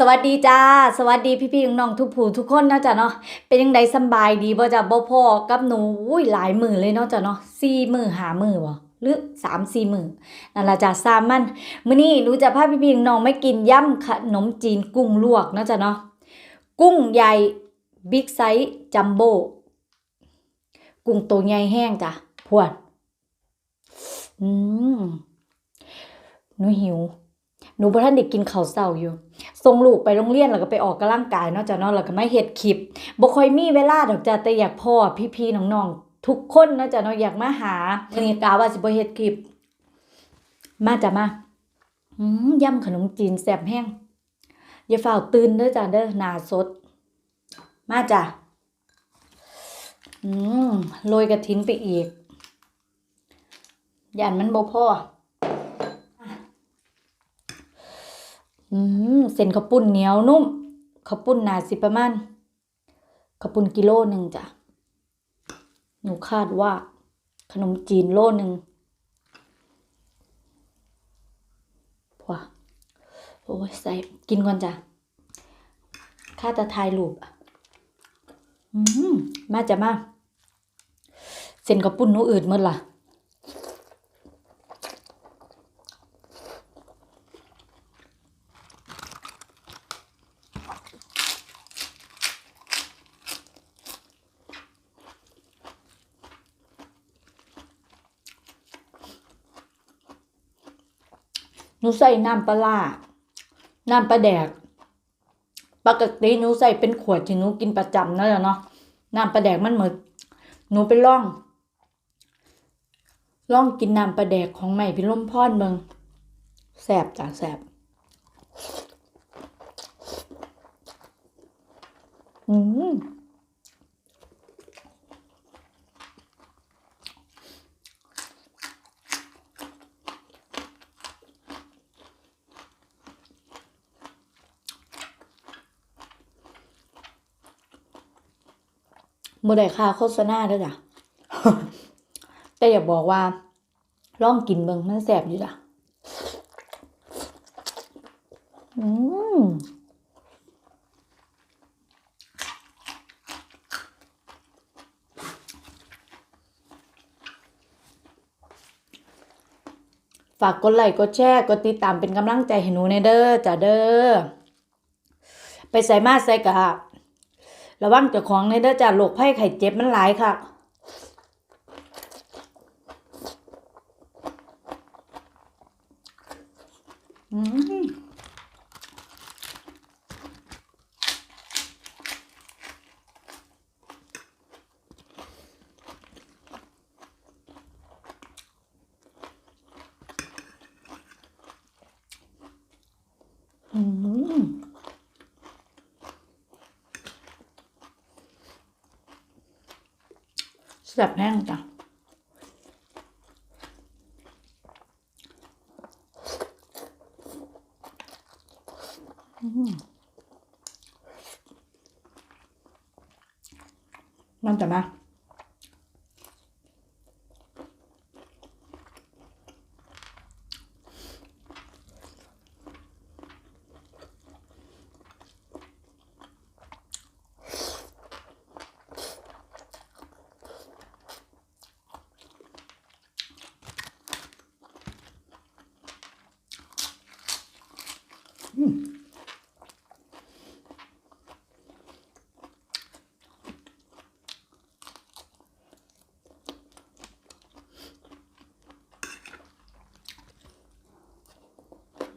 สวัสดีจ้า สวัสดีพี่ๆน้องๆทุกผู้ทุกคนเนาะจ้ะเนาะเป็นยังไงสบายดีบ่จ้ะบ่พอกับหนูอุ้ยหลายมื้อเลยเนาะจ้ะเนาะสี่มื้อหามื้อบ่หรือสามสี่มื้อนั่นละจ้ะสามมันมื้อนี้หนูจะพาพี่ๆน้องๆมากินย่ำขนมจีนกุ้งลวกเนาะจ้ะเนาะกุ้งใหญ่บิ๊กไซส์จัมโบ้กุ้งตัวใหญ่แห้งจ้ะพวดอืมหนูหิว หนูบ่ทันได้กินข้าวเช้าอยู่ ส่งลูกไปโรงเรียนแล้วก็ไปออกกำลังกายเนาะจ้ะเนาะแล้วก็ไมาเฮ็ดคลิปบ่ค่อยมีเวลาดอกจ้ะแต่อยากพ่อพี่ๆน้องๆทุกคนเนาะจ้ะเนาะอยากมาหามื้อนี้กะว่าสิบ่เฮ็ดคลิป มาจ้ะมาอืมยำขนมจีนแซ่บแห้งอย่าฝ้าวตื่นเด้อจ้ะเด้อหน้าสด มาจ้ะอืมโรยกระถินไปอีกย่านมันบ่พอ อืมเส้นข้าวปุ้นเหนียวนุ่มข้าวปุ้นหนาสิประมาณข้าวปุ้นกิโลหนึ่งจ้ะหนูคาดว่า ขนมจีนโลหนึ่งพวโอ้ยใส่กินก่อนจ้ะข้าจะทายรูปอืมมาจ้ะมาเส้นข้าวปุ้นหนูอืดหมดล่ะ นูใส่น้ำปลาน้ำปลาแดก ปกติหนูใส่เป็นขวดที่หนูกินประจำนั่นแหละเนาะน้ำปลาแดกมันเหมือนหนูไปล่อง ล่องกินน้ำปลาแดกของใหม่พี่ล่มพอดเมืองแสบจ้ะแสบอืม บ่ได้ค่าโฆษณาเด้อจ้ะแต่อย่าบอกว่าลองกินเบิ่งมันแซ่บอยู่จ้ะอืมฝากกดไลค์กดแชร์กดติดตามเป็นกำลังใจให้หนูในเด้อจ้ะเด้อไปใส่มาใส่กะ ระวังเจ้าของในเด้อจ้าโรคไข้ไข้เจ็บมันหลายค่ะอืม แบบแห้งจ้ะมันจะมา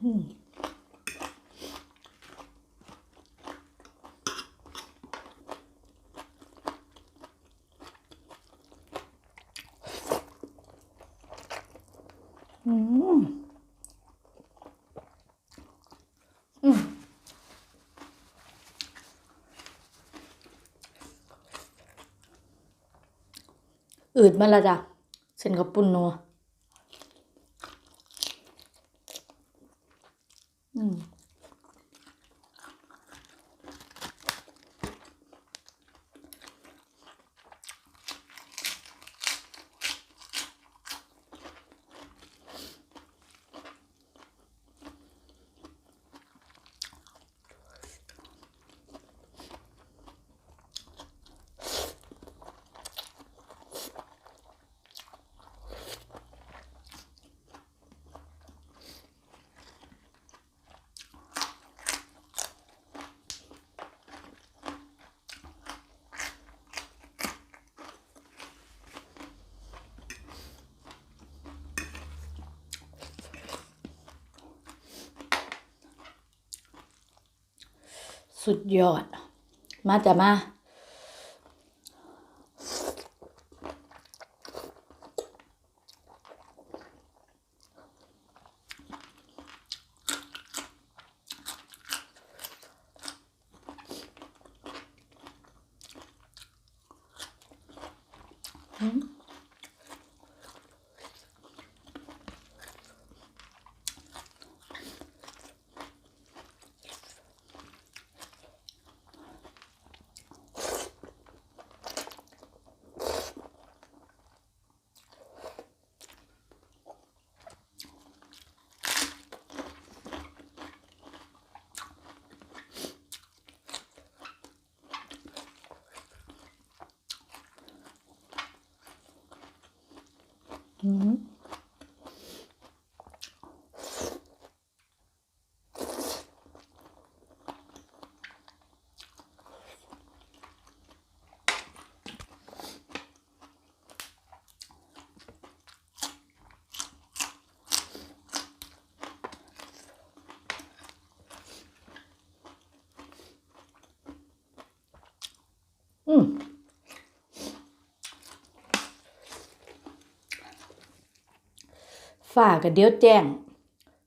อืม อืมอืดมาละจ้ะเส้นกับปุ่นนัวอืม สุดยอด มาจะมาอื มอืม ฝ่าก็เดี๋ยวแจ้ง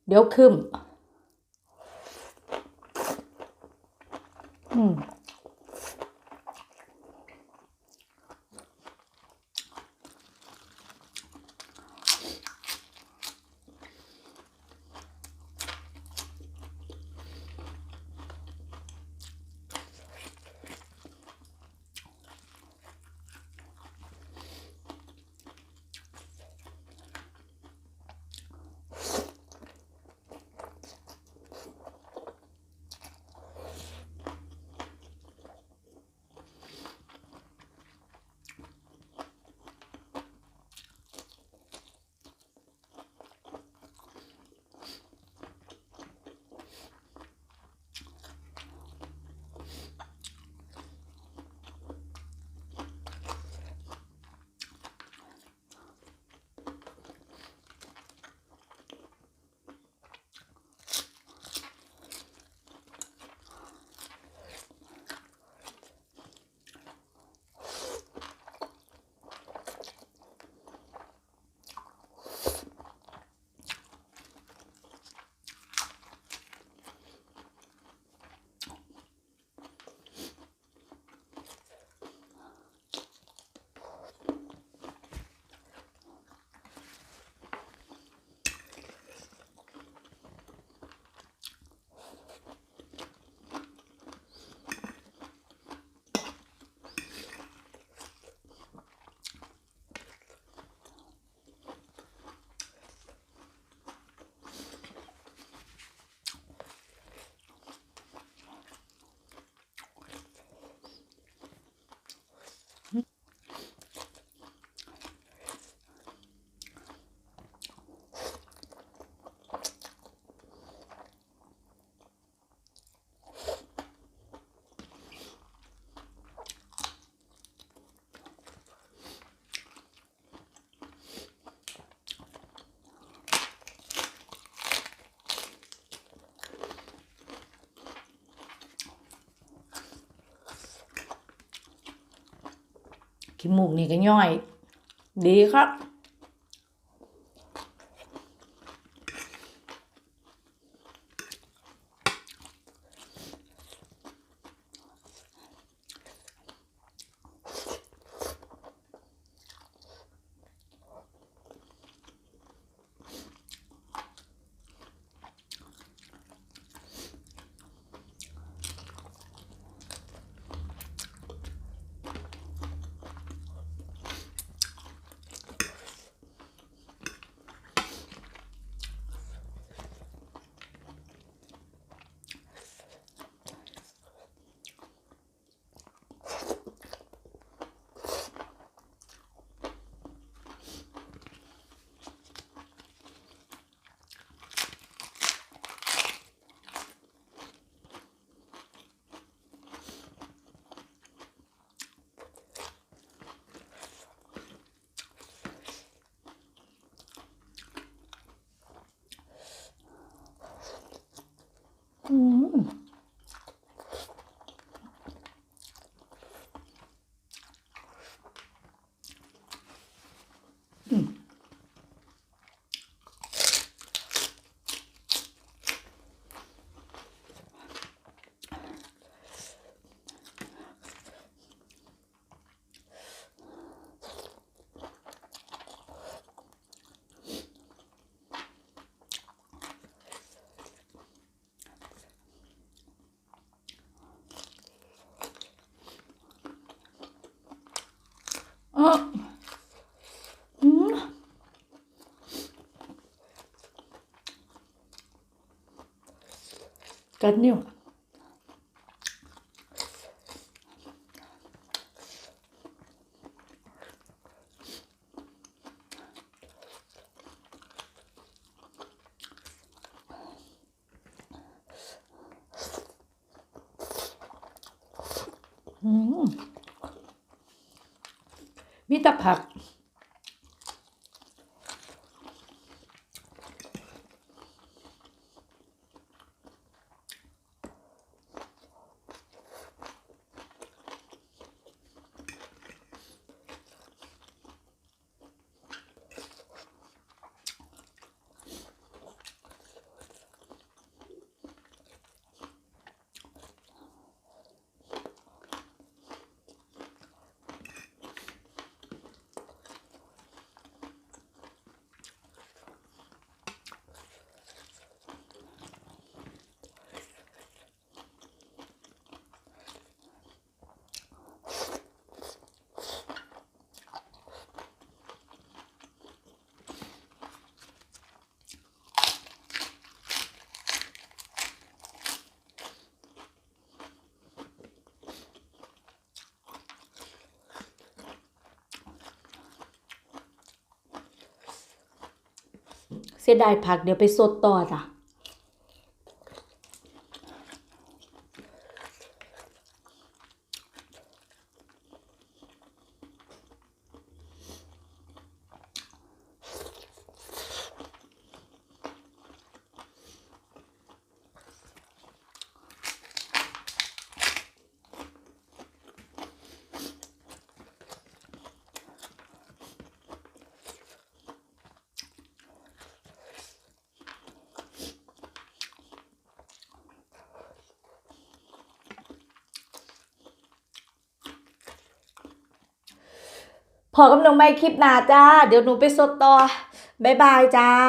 เดี๋ยวคืม ขี้มูกนี่ก็ย่อย ดีครับ อืม อืมอะอืม กัดนิ้วอืมมีแต่ผัก เสียดายผักเดี๋ยวไปสดต่อจ้ะ พอกับหนูไม่คลิปหน้าจ้า เดี๋ยวหนูไปสดต่อบ๊ายบายจ้า